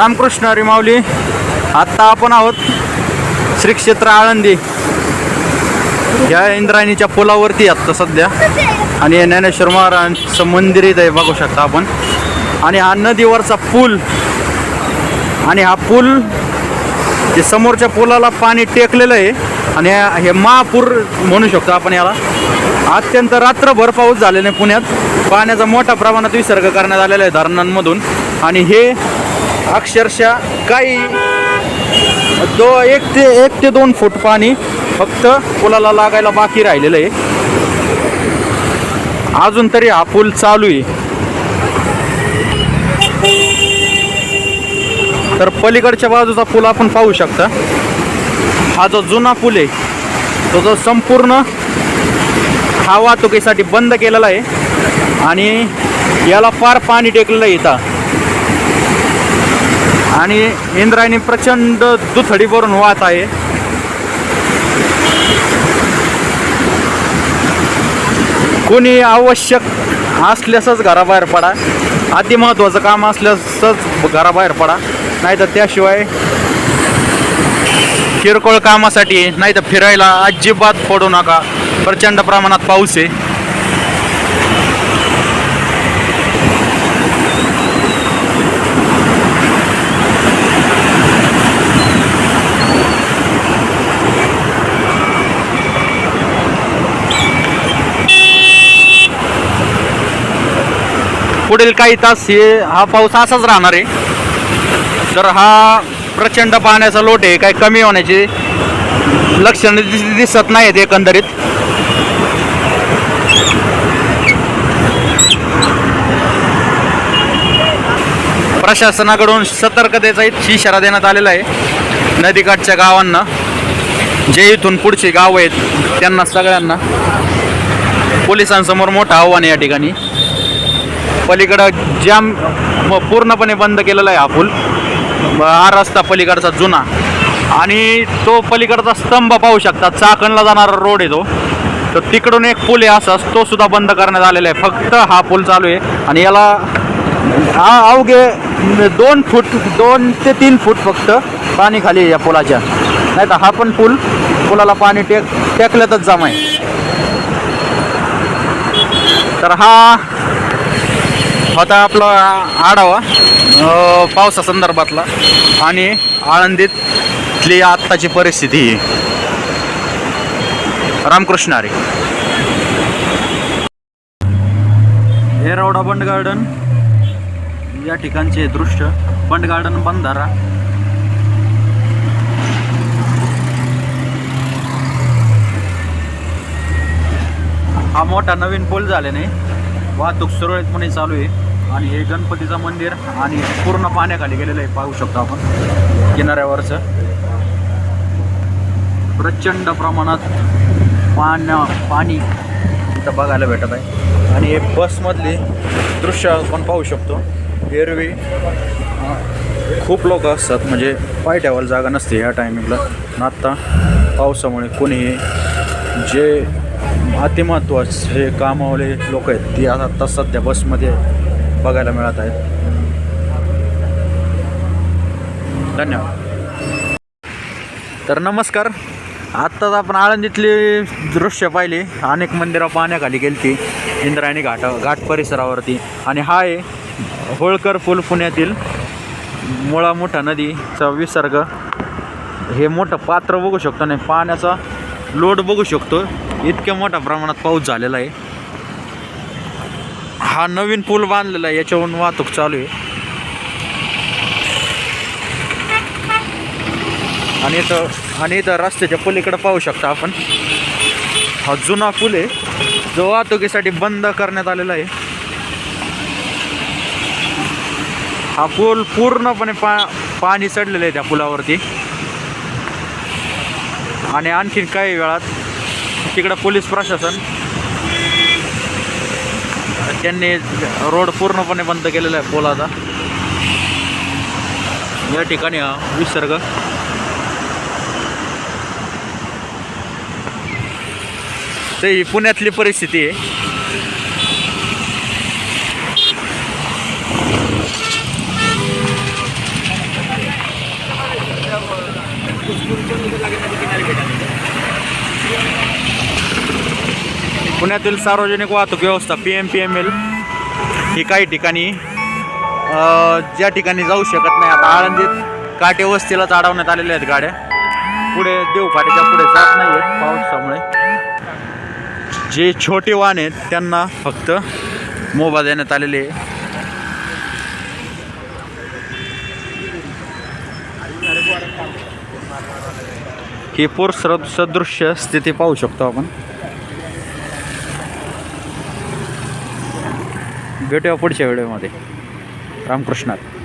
रामकृष्ण हरी माऊली. आत्ता आपण आहोत श्री क्षेत्र आळंदी. या इंद्रायणीच्या पुलावरती आत्ता सध्या. आणि हे ज्ञानेश्वर महाराजांचं मंदिर इथं आहे बघू शकता आपण. आणि हा नदीवरचा पूल. आणि हा पूल जे समोरच्या पुलाला पाणी टेकलेलं आहे आणि हे- हे महापूर म्हणू शकतो आपण याला. अत्यंत रात्रभर पाऊस झालेला आहे पुण्यात. पाण्याचा मोठ्या प्रमाणात विसर्ग करण्यात आलेला आहे धरणांमधून. आणि हे अक्षरशः काही दो एक ते एक ते दोन फूट पाणी फक्त पुलाला लागायला बाकी राहिलेलं आहे. अजून तरी हा पूल चालू आहे. तर पलीकडच्या बाजूचा पूल आपण पाहू शकता. हा जो जुना पूल आहे तो जो संपूर्ण हा वाहतुकीसाठी बंद केलेला आहे. आणि याला फार पाणी टेकलेलं आहे इथं. आणि इंद्रायणी प्रचंड दुथडीवरून वाहत आहे. कोणी आवश्यक असल्यासच घराबाहेर पडा. अति महत्त्वाचं काम असल्यासच घराबाहेर पडा. नाही तर त्याशिवाय किरकोळ कामासाठी नाही तर फिरायला अजिबात पडू नका. प्रचंड प्रमाणात पाऊस आहे. पुढील काही तास हे हा पाऊस असाच राहणार आहे. तर हा प्रचंड पाण्याचा लोट आहे काही कमी होण्याची लक्षणं दिस- दिसत नाहीत एकंदरीत. प्रशासनाकडून सतर्कतेचा इशारा देण्यात आलेला आहे नदीकाठच्या गावांना. जे इथून पुढची गाव आहेत त्यांना सगळ्यांना. पोलिसांसमोर मोठं आव्हान आहे या ठिकाणी. पलीकडं जाम पूर्णपणे बंद केलेला आहे हा पूल. हा रस्ता पलीकडचा जुना. आणि तो पलीकडचा स्तंभ पाहू शकता चाकणला जाणारा रोड आहे तो. तर तिकडून एक पूल आहे असाच तो सुद्धा बंद करण्यात आलेला आहे. फक्त हा पूल चालू आहे आणि याला हा अवघे दोन फूट दोन ते तीन फूट फक्त पाणी खाली या पुलाच्या. नाही तर हा पण पूल पुलाला पाणी टेक टेकल्यातच जमा आहे. तर हा होता आपला आढावा पावसा पावसासंदर्भातला आणि आळंदीतली आत्ताची परिस्थिती. ही. रामकृष्ण हरी हेरवडा बंड गार्डन या ठिकाणचे दृश्य. बंड गार्डन बंधारा. हा मोठा नवीन पूल झाल्याने वाहतूक सुरळीतपणे चालू आहे. आणि हे गणपतीचं मंदिर आणि पूर्ण पाण्याखाली गेलेलं आहे पाहू शकतो आपण. किनाऱ्यावरचं. प्रचंड प्रमाणात पाण्या पाणी इथं बघायला भेटत आहे. आणि हे बसमधले दृश्य आपण पाहू शकतो. एरवी. खूप लोक असतात म्हणजे पाय ठेवायला जागा नसते ह्या टायमिंगला आत्ता पावसामुळे कोणीही जे अतिमहत्वाचे कामावले लोक आहेत. ती आता आत्ता सध्या बसमध्ये बघायला मिळत आहेत. धन्यवाद. तर नमस्कार. आत्ताच आपण आळंदीतली दृश्य पाहिली. अनेक मंदिरं पाण्याखाली गेली ती इंद्रायणी घाट घाट परिसरावरती. आणि हा आहे होळकर पूल पुण्यातील मुळा मोठा नदीचा विसर्ग. हे मोठं पात्र बघू शकतो. नाही पाण्याचा लोड बघू शकतो. इतक्या मोठ्या प्रमाणात पाऊस झालेला आहे. हा नवीन पूल बांधलेला आहे याच्यावरून वाहतूक चालू आहे. आणि इथं आणि इथं रस्त्याच्या पुलीकडं पाहू शकता आपण. हा जुना पूल आहे. जो वाहतुकीसाठी बंद करण्यात आलेला आहे. हा पूल पूर्णपणे पा पाणी चढलेलं आहे त्या पुलावरती. आणि आणखीन काही वेळात तिकडं पोलीस प्रशासन. त्यांनी रोड पूर्णपणे बंद केलेला आहे पोलाचा. या ठिकाणी हा विसर्ग. ते ही पुण्यातली परिस्थिती आहे. पुण्यातील सार्वजनिक वाहतूक व्यवस्था P M P M L ही काही ठिकाणी ज्या ठिकाणी जाऊ शकत नाही. आता आळंदीत काटे वस्तीला चढवण्यात आलेल्या आहेत गाड्या. पुढे देवपाटीच्या पुढे जात नाही आहेत पावसामुळे. जे छोटे वाहन आहेत त्यांना फक्त मोबा देण्यात आलेले आहे. ही पूर सदृश्य स्थिती पाहू शकतो आपण. भेटूया पुढच्या व्हिडिओमध्ये. रामकृष्णात.